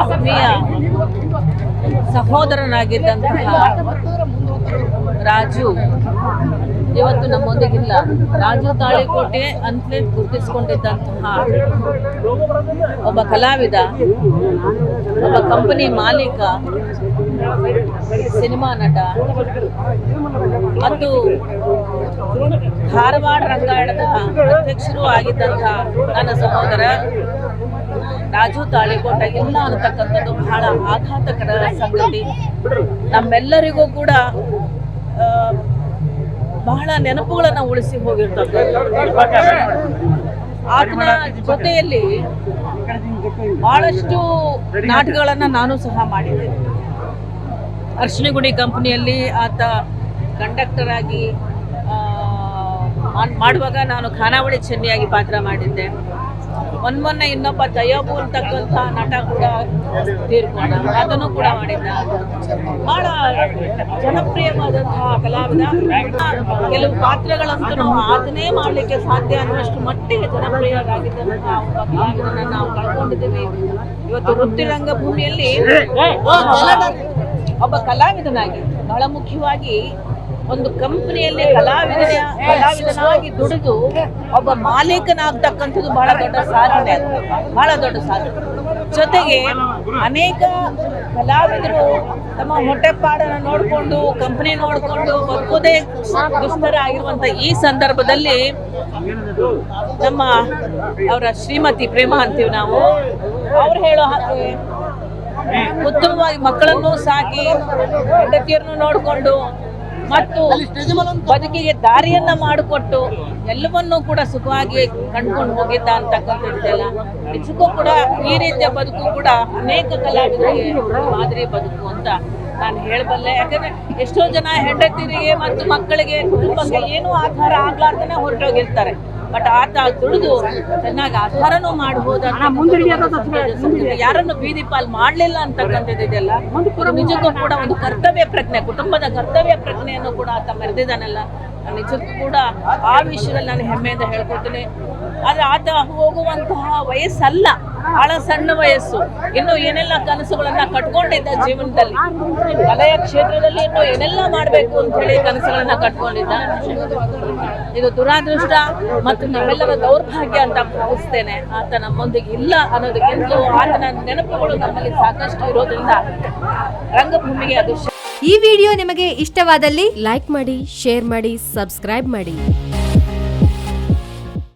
ಆತ್ಮೀಯ ಸಹೋದರನಾಗಿದ್ದಂತಹ ರಾಜು, ಇವತ್ತು ನಮ್ಮೊಂದಿಗಿಲ್ಲ. ರಾಜು ತಾಳಿಕೋಟೆ ಅಂತಲೇ ಗುರುತಿಸಿಕೊಂಡಿದ್ದಂತಹ ಒಬ್ಬ ಕಲಾವಿದ, ಒಬ್ಬ ಕಂಪನಿ ಮಾಲೀಕ, ಸಿನಿಮಾ ನಟ. ಮತ್ತು ಧಾರವಾಡ ರಂಗಾಯಣದ ಅಧ್ಯಕ್ಷರೂ ಆಗಿದ್ದಂತಹ ನನ್ನ ಸಹೋದರ ರಾಜು ತಾಳಿಕೋಟ ಇಲ್ಲ ಅನ್ನತಕ್ಕಂಥದ್ದು ಬಹಳ ಆಘಾತಕರ ಸಂಗತಿ. ನಮ್ಮೆಲ್ಲರಿಗೂ ಕೂಡ ಬಹಳ ನೆನಪುಗಳನ್ನು ಉಳಿಸಿ ಹೋಗಿರ್ತಕ್ಕಂಥದ್ದು. ಆತನ ಜೊತೆಯಲ್ಲಿ ಬಹಳಷ್ಟು ನಾಟಕಗಳನ್ನು ನಾನು ಸಹ ಮಾಡಿದ್ದೆ ಅರ್ಶಿನಗುಡಿ ಕಂಪನಿಯಲ್ಲಿ ಆತ ಕಂಡಕ್ಟರ್ ಆಗಿ ಮಾಡುವಾಗ ನಾನು ಖಾನಾವಳಿ ಚೆನ್ನಿಯಾಗಿ ಪಾತ್ರ ಮಾಡಿದ್ದೆ. ಮೊನ್ನೆ ಇನ್ನೊಬ್ಬ ಜಯಬು ಅಂತಕ್ಕಂಥ ನಟ ಕೂಡ ತೀರ್ಕೊಂಡ ಅದನ್ನು ಕೂಡ ಮಾಡಿದ್ದ. ಬಹಳ ಜನಪ್ರಿಯವಾದಂತಹ ಕಲಾವಿದ. ಕೆಲವು ಪಾತ್ರಗಳಂತೂ ಅದನ್ನೇ ಮಾಡ್ಲಿಕ್ಕೆ ಸಾಧ್ಯ ಅನ್ನುವಷ್ಟು ಮಟ್ಟಿಗೆ ಜನಪ್ರಿಯರಾಗಿದ್ದಂತಹ ಒಬ್ಬ ಕಲಾವಿದನ ನಾವು ಕಳ್ಕೊಂಡಿದ್ದೀವಿ. ಇವತ್ತು ವೃತ್ತಿ ರಂಗಭೂಮಿಯಲ್ಲಿ ಒಬ್ಬ ಕಲಾವಿದನಾಗಿ, ಬಹಳ ಮುಖ್ಯವಾಗಿ ಒಂದು ಕಂಪನಿಯಲ್ಲಿ ಕಲಾವಿದನ ಕಲಾವಿದನಾಗಿ ದುಡಿದು ಒಬ್ಬ ಮಾಲೀಕನಾಗ್ತಕ್ಕಂಥದ್ದು ಬಹಳ ದೊಡ್ಡ ಸಾಧನೆ. ಬಹಳ ದೊಡ್ಡ ಸಾಧನೆ ಜೊತೆಗೆ ಅನೇಕ ಕಲಾವಿದರು ತಮ್ಮ ಹೊಟ್ಟೆಪಾಡನ್ನು ನೋಡಿಕೊಂಡು, ಕಂಪನಿ ನೋಡಿಕೊಂಡು ಬದುಕೋದೇ ದುಸ್ತರ ಈ ಸಂದರ್ಭದಲ್ಲಿ ನಮ್ಮ ಅವರ ಶ್ರೀಮತಿ ಪ್ರೇಮ ಅಂತೀವಿ ನಾವು ಅವ್ರು ಹೇಳೋ ಹಾಗೆ ಉತ್ತಮವಾಗಿ ಮಕ್ಕಳನ್ನು ಸಾಕಿ ಹೆಂಡತಿಯರನ್ನು ನೋಡಿಕೊಂಡು ಮತ್ತು ಬದುಕಿಗೆ ದಾರಿಯನ್ನ ಮಾಡಿಕೊಟ್ಟು ಎಲ್ಲವನ್ನೂ ಕೂಡ ಸುಖವಾಗಿ ಕಂಡುಕೊಂಡು ಹೋಗಿದ್ದ ಅಂತಕ್ಕಂಥದ್ದೆಲ್ಲ. ನಿಜಕ್ಕೂ ಕೂಡ ಈ ರೀತಿಯ ಬದುಕು ಕೂಡ ಅನೇಕ ಕಲಾವಿದರಿಗೆ ಮಾದರಿ ಬದುಕು ಅಂತ ನಾನು ಹೇಳಬಲ್ಲೆ. ಯಾಕಂದ್ರೆ ಎಷ್ಟೋ ಜನ ಹೆಂಡತಿರಿಗೆ ಮತ್ತು ಮಕ್ಕಳಿಗೆ ಕುಟುಂಬಕ್ಕೆ ಏನೂ ಆಧಾರ ಆಗ್ಲಾರ್ದನೆ ಹೊರಟೋಗಿರ್ತಾರೆ. ಬಟ್ ಆತ ದುಡಿದು ಚೆನ್ನಾಗಿ ಆಧಾರನೂ ಮಾಡಬಹುದು ಯಾರನ್ನು ಬೀದಿ ಪಾಲ್ ಮಾಡ್ಲಿಲ್ಲ ಅಂತಕ್ಕಂಥದ್ದು ಇದೆಲ್ಲ ನಿಜಕ್ಕೂ ಕೂಡ ಒಂದು ಕರ್ತವ್ಯ ಪ್ರಜ್ಞೆ ಕುಟುಂಬದ ಕರ್ತವ್ಯ ಪ್ರಜ್ಞೆಯನ್ನು ಕೂಡ ಆತ ಮೆರೆದಿದ್ದಾನಲ್ಲ ನಿಜಕ್ಕೂ ಕೂಡ ಆ ವಿಷಯದಲ್ಲಿ ನಾನು ಹೆಮ್ಮೆಯಿಂದ ಹೇಳ್ಕೊತೀನಿ ಆದ್ರೆ ಆತ ಹೋಗುವಂತಹ ವಯಸ್ಸಲ್ಲ. ಬಹಳ ಸಣ್ಣ ವಯಸ್ಸು. ಇನ್ನು ಏನೆಲ್ಲ ಕನಸುಗಳನ್ನ ಕಟ್ಕೊಂಡಿದ್ದ ಜೀವನದಲ್ಲಿ? ಕಲೆಯ ಕ್ಷೇತ್ರದಲ್ಲಿ ಇನ್ನು ಏನೆಲ್ಲ ಮಾಡಬೇಕು ಅಂತ ಹೇಳಿ ಕನಸುಗಳನ್ನ ಕಟ್ಕೊಂಡಿದ್ದ? ಇದು ದುರಾದೃಷ್ಟ ಮತ್ತು ನಮ್ಮೆಲ್ಲರ ದೌರ್ಭಾಗ್ಯ ಅಂತ ಭಾವಿಸ್ತೇನೆ. ಆತ ನಮ್ಮೊಂದಿಗೆ ಇಲ್ಲ ಅನ್ನೋದಕ್ಕಿಂತಲೂ ಆತನ ನೆನಪುಗಳು ನಮ್ಮಲ್ಲಿ ಸಾಕಷ್ಟು ಇರೋದ್ರಿಂದ ರಂಗಭೂಮಿಗೆ ಅದು ಈ ವಿಡಿಯೋ ನಿಮಗೆ ಇಷ್ಟವಾದಲ್ಲಿ ಲೈಕ್ ಮಾಡಿ, ಶೇರ್ ಮಾಡಿ, ಸಬ್ಸ್ಕ್ರೈಬ್ ಮಾಡಿ.